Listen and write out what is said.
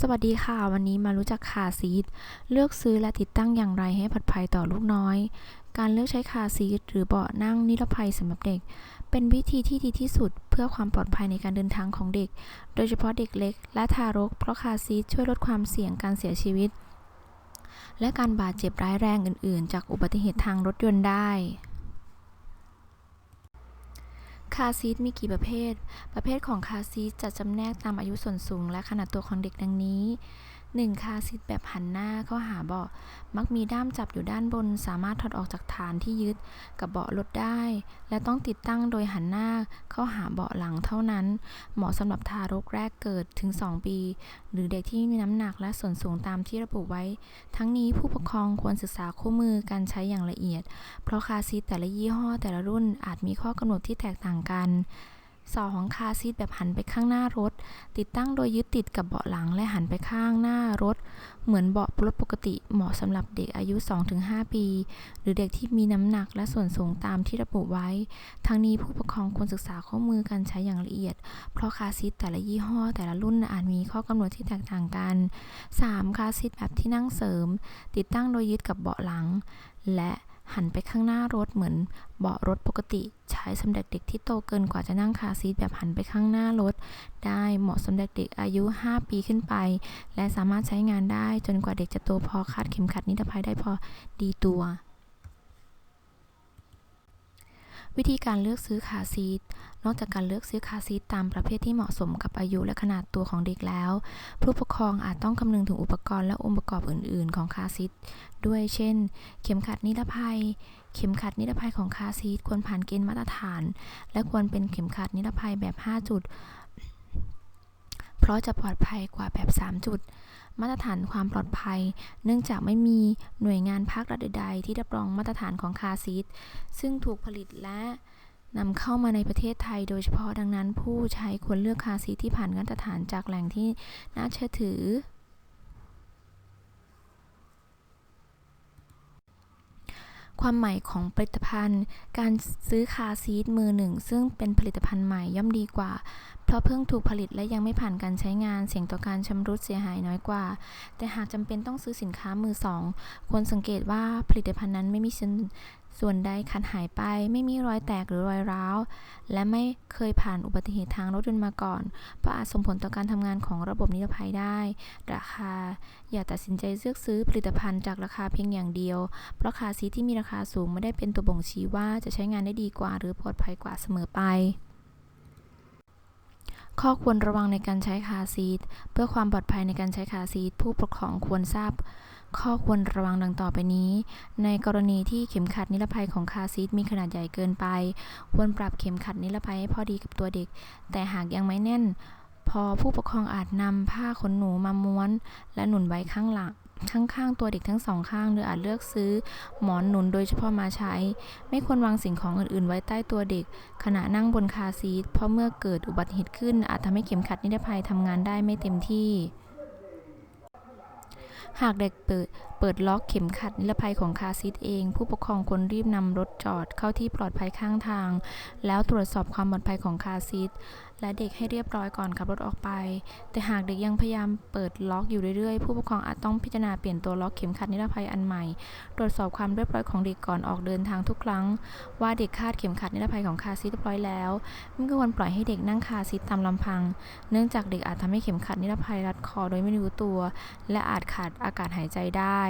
สวัสดีค่ะ วันนี้มารู้จักคาซีทเลือกซื้อและติดตั้งอย่างไรให้ปลอดภัยต่อลูกน้อย การเลือกใช้คาซีทหรือเบาะนั่งนิรภัยสำหรับเด็ก เป็นวิธีที่ดีที่สุดเพื่อความปลอดภัยในการเดินทางของเด็ก โดยเฉพาะเด็กเล็ก และทารก เพราะคาซีทช่วยลดความเสี่ยงการเสียชีวิต และการบาดเจ็บร้ายแรงอื่น ๆ จากอุบัติเหตุทางรถยนต์ได้ คาร์ซีทมีกี่ประเภท ประเภทของคาร์ซีทจะจำแนกตามอายุส่วนสูงและขนาดตัวของเด็กดังนี้ 1. คาร์ซีทแบบหันหน้าเข้าหาเบาะ มักมีด้ามจับอยู่ด้านบน สามารถถอดออกจากฐานที่ยึดกับเบาะรถได้ และต้องติดตั้งโดยหันหน้าเข้าหาเบาะหลังเท่านั้น เหมาะสำหรับทารกแรกเกิดถึง 2 ปี หรือเด็กที่มีน้ำหนักและส่วนสูงตามที่ระบุไว้ ทั้งนี้ผู้ปกครองควรศึกษาคู่มือการใช้อย่างละเอียด เพราะคาร์ซีทแต่ละยี่ห้อแต่ละรุ่นอาจมีข้อกำหนดที่แตกต่างกัน 2. คาซีทแบบหันไปข้างหน้ารถ ติดตั้งโดยยึดติดกับเบาะหลังและหันไปข้างหน้ารถ เหมือนเบาะรถปกติเหมาะสำหรับเด็กอายุ 2-5 ปี หรือเด็กที่มีน้ำหนักและส่วนสูงตามที่ระบุไว้ ทั้งนี้ผู้ปกครองควรศึกษาข้อมือการใช้อย่างละเอียด เพราะคาซีทแต่ละยี่ห้อแต่ละรุ่นอาจมีข้อกำหนดที่แตกต่างกัน 3. คาซีทแบบที่นั่งเสริม ติดตั้งโดยยึดกับเบาะหลัง และ หันไปข้างหน้ารถเหมือนเบาะรถปกติ ใช้สำหรับเด็กที่โตเกินกว่าจะนั่งคาซีทแบบหันไปข้างหน้ารถ ได้เหมาะสำหรับเด็กอายุ 5 ปีขึ้นไป และสามารถใช้งานได้จนกว่าเด็กจะโตพอคาดเข็มขัดนิรภัยได้พอดีตัว วิธีการเลือกซื้อคาซีทนอกจากการเลือกซื้อคาซีทตามประเภทที่เหมาะสมกับอายุและขนาดตัวของเด็กแล้ว ผู้ปกครองอาจต้องคำนึงถึงอุปกรณ์และองค์ประกอบอื่น ๆ ของคาซีทด้วยเช่น เข็มขัดนิรภัย เข็มขัดนิรภัยของคาซีทควรผ่านเกณฑ์มาตรฐาน และควรเป็นเข็มขัดนิรภัยแบบ 5 จุด เพราะจะปลอดภัยกว่าแบบ 3 จุด มาตรฐานความปลอดภัย เนื่องจากไม่มีหน่วยงานภาครัฐใดๆ ที่รับรองมาตรฐานของคาร์ซีทซึ่งถูกผลิตและนำเข้ามาในประเทศไทยโดยเฉพาะดังนั้นผู้ใช้ควรเลือกคาร์ซีทที่ผ่านมาตรฐานจากแหล่งที่น่าเชื่อถือความใหม่ของผลิตภัณฑ์ การซื้อคาร์ซีทมือหนึ่ง ซึ่งเป็นผลิตภัณฑ์ใหม่ย่อมดีกว่าเพราะเพิ่งถูกผลิตและยังไม่ผ่านการใช้งานเสี่ยงต่อการชำรุดเสียหายน้อยกว่า แต่หากจำเป็นต้องซื้อสินค้ามือสองควรสังเกตว่าผลิตภัณฑ์นั้นไม่มีชิ้นส่วนใดขาดหายไปไม่มีรอยแตกหรือรอยร้าว และไม่เคยผ่านอุบัติเหตุทางรถยนต์มาก่อนเพราะอาจส่งผลต่อการทำงานของระบบนิรภัยได้ ราคา อย่าตัดสินใจเลือกซื้อผลิตภัณฑ์จากราคาเพียงอย่างเดียว เพราะคาซีที่มีราคาสูงไม่ได้เป็นตัวบ่งชี้ว่าจะใช้งานได้ดีกว่าหรือปลอดภัยกว่าเสมอไป ข้อควรระวังในการใช้คาซีทเพื่อความปลอดภัยในการใช้คาซีทผู้ปกครองควรทราบ ข้อควรระวังดังต่อไปนี้ ในกรณีที่เข็มขัดนิรภัยของคาซีทมีขนาดใหญ่เกินไป ควรปรับเข็มขัดนิรภัยให้พอดีกับตัวเด็ก แต่หากยังไม่แน่น พอผู้ปกครองอาจนำผ้าขนหนูมาม้วน และหนุนไว้ข้างหลัง ข้างๆตัวเด็กทั้งสองข้างหรืออาจเลือกซื้อหมอนหนุนโดยเฉพาะมาใช้ ไม่ควรวางสิ่งของอื่นๆ ไว้ใต้ตัวเด็ก ขณะนั่งบนคาซีทเพราะเมื่อเกิดอุบัติเหตุขึ้น อาจทำให้เข็มขัดนิรภัยทำงานได้ไม่เต็มที่ หากเด็กเปิดเปิดล็อกเข็มขัดนิรภัยของคาซีทเอง ผู้ปกครองควรรีบนำรถจอดเข้าที่ปลอดภัยข้างทาง แล้วตรวจสอบความปลอดภัยของคาซีท และเด็กให้เรียบร้อยก่อนขับรถออกไป แต่หากเด็กยังพยายามเปิดล็อกอยู่เรื่อยๆ ผู้ปกครองอาจต้องพิจารณาเปลี่ยนตัวล็อกเข็มขัดนิรภัยอันใหม่ ตรวจสอบความเรียบร้อยของเด็กก่อนออกเดินทางทุกครั้ง ว่าเด็กคาดเข็มขัดนิรภัยของคาร์ซีทเรียบร้อยแล้ว ไม่ควรปล่อยให้เด็กนั่งคาร์ซีทตามลำพัง เนื่องจากเด็กอาจทำให้เข็มขัดนิรภัยรัดคอโดยไม่รู้ตัว และอาจขาดอากาศหายใจได้